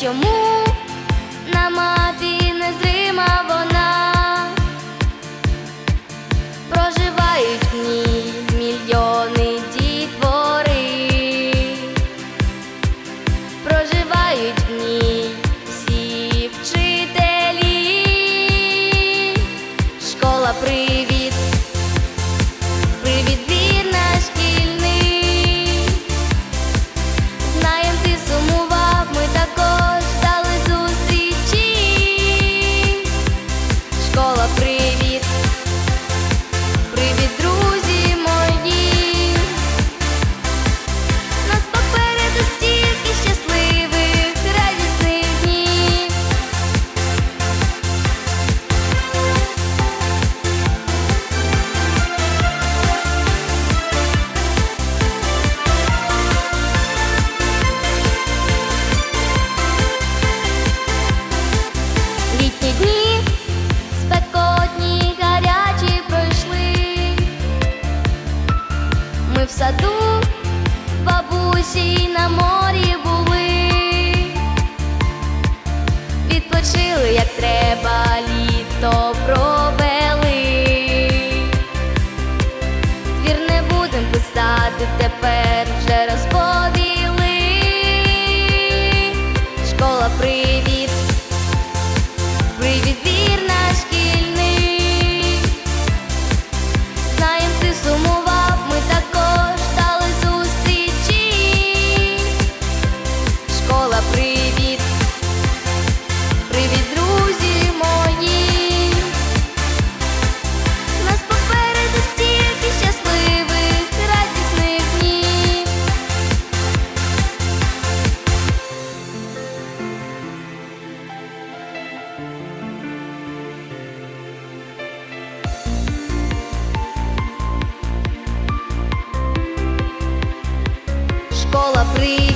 чому на мапі незрима вона проживають в ній мільйони дітвори, проживають в ній всі вчителі, школа при. brave with the Школа,